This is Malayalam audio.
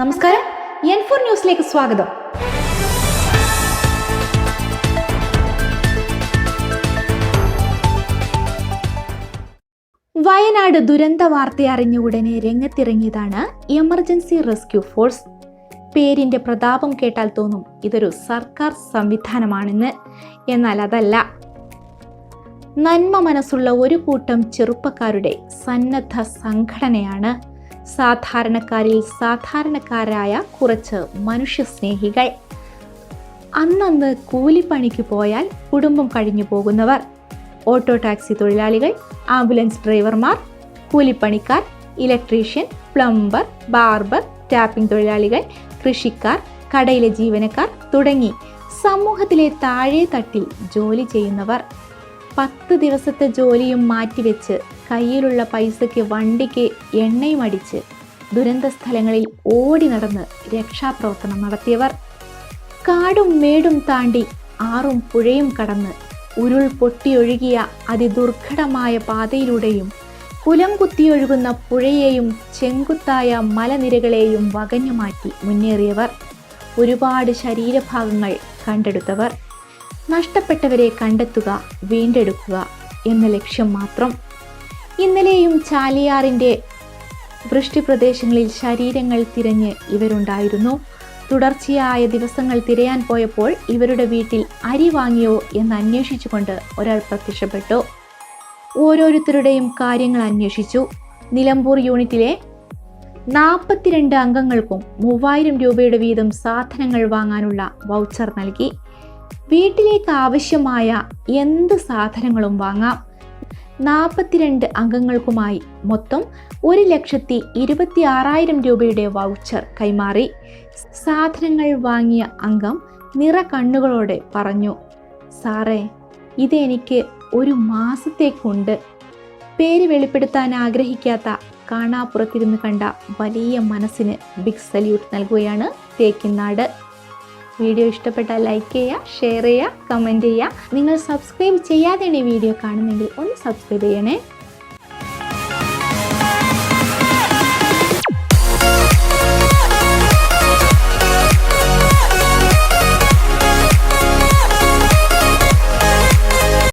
നിലമ്പൂർ ന്യൂസിലേക്ക് സ്വാഗതം. വയനാട് ദുരന്ത വാർത്ത അറിഞ്ഞ ഉടനെ രംഗത്തിറങ്ങിയതാണ് എമർജൻസി റെസ്ക്യൂ ഫോഴ്സ് പേരിന്റെ പ്രതാപം കേട്ടാൽ തോന്നും ഇതൊരു സർക്കാർ സംവിധാനമാണെന്ന്. എന്നാൽ അതല്ല. നന്മ മനസ്സുള്ള ഒരു കൂട്ടം ചെറുപ്പക്കാരുടെ സന്നദ്ധ സംഘടനയാണ് സാധാരണക്കാരിൽ സാധാരണക്കാരായ കുറച്ച് മനുഷ്യസ്നേഹികൾ. അന്നന്ന് കൂലിപ്പണിക്ക് പോയാൽ കുടുംബം കഴിഞ്ഞു പോകുന്നവർ. ഓട്ടോ ടാക്സി തൊഴിലാളികൾ ആംബുലൻസ് ഡ്രൈവർമാർ കൂലിപ്പണിക്കാർ ഇലക്ട്രീഷ്യൻ പ്ലംബർ ബാർബർ ടാപ്പിംഗ് തൊഴിലാളികൾ കൃഷിക്കാർ കടയിലെ ജീവനക്കാർ തുടങ്ങി സമൂഹത്തിലെ താഴെ തട്ടിൽ ജോലി ചെയ്യുന്നവർ. പത്ത് ദിവസത്തെ ജോലിയും മാറ്റിവെച്ച് കയ്യിലുള്ള പൈസയ്ക്ക് വണ്ടിക്ക് എണ്ണയും അടിച്ച് ദുരന്ത സ്ഥലങ്ങളിൽ ഓടി നടന്ന് രക്ഷാപ്രവർത്തനം നടത്തിയവർ. കാടും മേടും താണ്ടി ആറും പുഴയും കടന്ന് ഉരുൾ പൊട്ടിയൊഴുകിയ അതിദുർഘടമായ പാതയിലൂടെയും കുലം കുത്തിയൊഴുകുന്ന പുഴയെയും ചെങ്കുത്തായ മലനിരകളെയും വകഞ്ഞുമാറ്റി മുന്നേറിയവർ. ഒരുപാട് ശരീരഭാഗങ്ങൾ കണ്ടെടുത്തവർ. നഷ്ടപ്പെട്ടവരെ കണ്ടെത്തുക വീണ്ടെടുക്കുക എന്ന ലക്ഷ്യം മാത്രം. ഇന്നലെയും ചാലിയാറിന്റെ വൃഷ്ടിപ്രദേശങ്ങളിൽ ശരീരങ്ങൾ തിരഞ്ഞ് ഇവരുണ്ടായിരുന്നു. തുടർച്ചയായ ദിവസങ്ങൾ തിരയാൻ പോയപ്പോൾ ഇവരുടെ വീട്ടിൽ അരി വാങ്ങിയോ എന്ന് അന്വേഷിച്ചുകൊണ്ട് ഒരാൾ പ്രത്യക്ഷപ്പെട്ടു. ഓരോരുത്തരുടെയും കാര്യങ്ങൾ അന്വേഷിച്ചു. നിലമ്പൂർ യൂണിറ്റിലെ നാൽപ്പത്തിരണ്ട് അംഗങ്ങൾക്കും മൂവായിരം രൂപയുടെ വീതം സാധനങ്ങൾ വാങ്ങാനുള്ള വൗച്ചർ നൽകി. വീട്ടിലേക്ക് ആവശ്യമായ എന്ത് സാധനങ്ങളും വാങ്ങാം. നാൽപ്പത്തിരണ്ട് അംഗങ്ങൾക്കുമായി മൊത്തം ഒരു ലക്ഷത്തി ഇരുപത്തി ആറായിരം രൂപയുടെ വൗച്ചർ കൈമാറി. സാധനങ്ങൾ വാങ്ങിയ അംഗം നിറ കണ്ണുകളോടെ പറഞ്ഞു സാറേ ഇതെനിക്ക് ഒരു മാസത്തേക്കുണ്ട്. പേര് വെളിപ്പെടുത്താൻ ആഗ്രഹിക്കാത്ത കാണാപ്പുറത്തിരുന്ന് കണ്ട വലിയ മനസ്സിന് ബിഗ് സല്യൂട്ട് നൽകുകയാണ് തേക്കിനാട് വീഡിയോ ഇഷ്ടപ്പെട്ടാൽ ലൈക്ക് ചെയ്യുക ഷെയർ ചെയ്യുക കമന്റ് ചെയ്യുക. നിങ്ങൾ സബ്സ്ക്രൈബ് ചെയ്യാതെയാണ് ഈ വീഡിയോ കാണുന്നെങ്കിൽ ഒന്ന് സബ്സ്ക്രൈബ് ചെയ്യണേ.